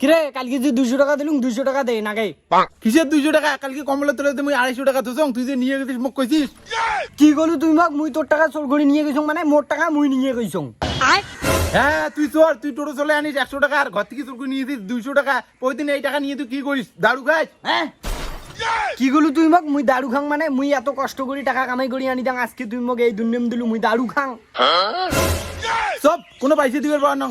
কিরে কালকে যে দুশো টাকা দিলুম দুশো টাকা দে নাগে। কিসের দুইশো টাকা? কালকে কমলা তোলে তুমি আড়াইশো টাকা থুসং তুই যে নিয়ে গেছিস মোক কইছিস কি করলু তুই মাক? মুই তোর টাকা চোর করে নিয়ে গেছং মানে মোর টাকা মুই নিয়ে গেছং। হ্যাঁ তুই চোর তুই টোটো চলে আনিস একশো টাকা আর ঘর থেকে তোর করে নিয়েছিস দুইশো টাকা। প্রতিদিন এই টাকা নিয়ে তুই কি করিস দারু খাস হ্যাঁ কি করলু তুই মাক? মুই দারু খাং মানে মুই এত কষ্ট করি টাকা কামাই করি আনি দাং আজকে তুই মোক এই দুনিয়ম দিলু মুই দারু খাং। সব কোনো পয়সা দিবে পার নং।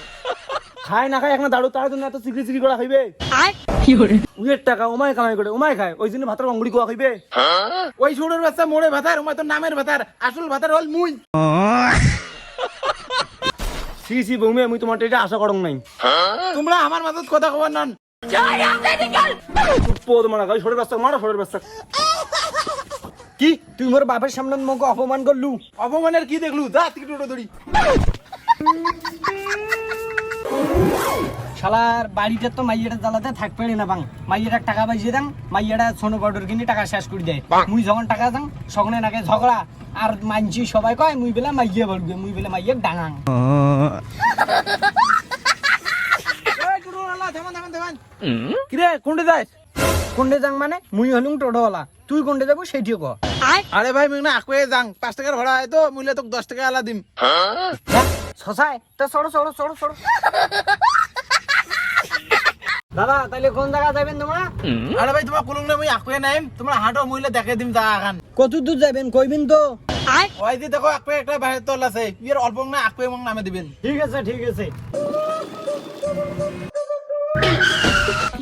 খায় না খায় এখন দারু তার জন্য এত সিগারেট সিগারেট করা খাইবে। উয়ের টাকা ওমায় কামাই করে ওমায় খায় ওই জন্য ভাতের অঙ্গুলি কোয়া খাইবে। ওই বাচ্চা মোড়ে ভাতার ওমায় তোর নামের ভাতার আসল ভাতার হল মুই। সি সি বৌমে আমি তোমার এটা আশা করং নাই। তোমরা আমার মাঝত কথা কবার নন। কি? তুই মোর বাপের সামনে মোক অপমান করলু? অপমানের কি দেখলু? যা থেকে টোটো দড়ি শালার বাড়িতে তো মাইয়াটা জ্বালাতে থাকবে না বাং। মাইয়াটা টাকা পাইছে দাং মাইয়াটা সোনো পাউডার কিনে টাকা শেষ করে দেয়। মুই যখন টাকা দাং সগনে নাকে ঝগড়া। আর মানছি সবাই কয় মুই বেলা মাইয়া বলবে মুই বেলা মাইয়া ডাঙাং। কিরে কোনটা যাস? কোনটে যাং মানে? মুই হলুম টোটোওয়ালা। তুই কোনটে যাব সেইটিও ক। আরে ভাই মুই না আকুয়ে যাং। পাঁচ টাকার ভাড়া হয় তো মুইলে তোকে দশ টাকা আলা দিম। সসাই তো সরো সরো সরো সরো। দাদা তাইলে কোন জায়গা যাবেন তোমরা? আরে ভাই তোমার কুলুং মুই আকুয়ে নাইম তোমরা হাঁটো মুইলে দেখে দিম যা আগান কত দূর যাবেন কইবেন তো? ওই যে দেখো আকুয়ে একটা বাইরের তল আছে। ইয়ের অল্প না আকুয়ে মং নামে দিবেন। ঠিক আছে ঠিক আছে।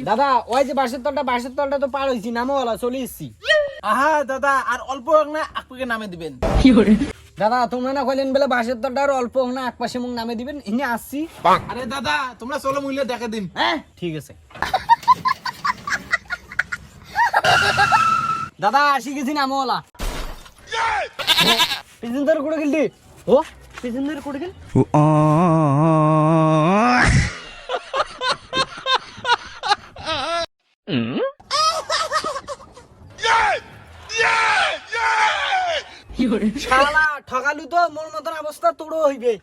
দাদা ওই যে বাসের তলটা বাসের তলটা তো পার হয়েছি নামওয়ালা চলে এসছি। আহা দাদা আর অল্প না আকুয়ে নামে দিবেন। দাদা তোমরা না কইলেন বেলা বাসের দরটা আর অল্প হোক না একপাশে মুখ নামে দিবেন ইনি আসছি। আরে দাদা তোমরা চলো মূল্য দেখে দিন হ্যাঁ ঠিক আছে। দাদা আসি গেছি নামওয়ালা পিছন ধরে কুড়ে গেলি। ও পিছন ধরে কুড়ে গেল? শালা ঠকালু তো মোর মতন অবস্থা তোরও হইবে।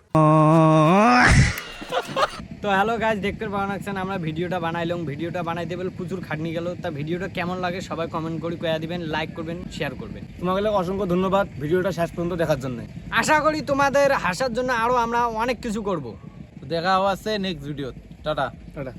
তো হ্যালো গাইজ দেখতে পাওয়া যাচ্ছেন আমরা ভিডিওটা বানাইলাম। ভিডিওটা বানাইতে বলে প্রচুর খাটনি গেল। তা ভিডিওটা কেমন লাগে সবাই কমেন্ট করে কয়া দিবেন লাইক করবেন শেয়ার করবেন। তোমাকে অসংখ্য ধন্যবাদ ভিডিওটা শেষ পর্যন্ত দেখার জন্য। আশা করি তোমাদের হাসার জন্য আরও আমরা অনেক কিছু করব। দেখা হওয়া আছে নেক্সট ভিডিও টাটা। টাটা।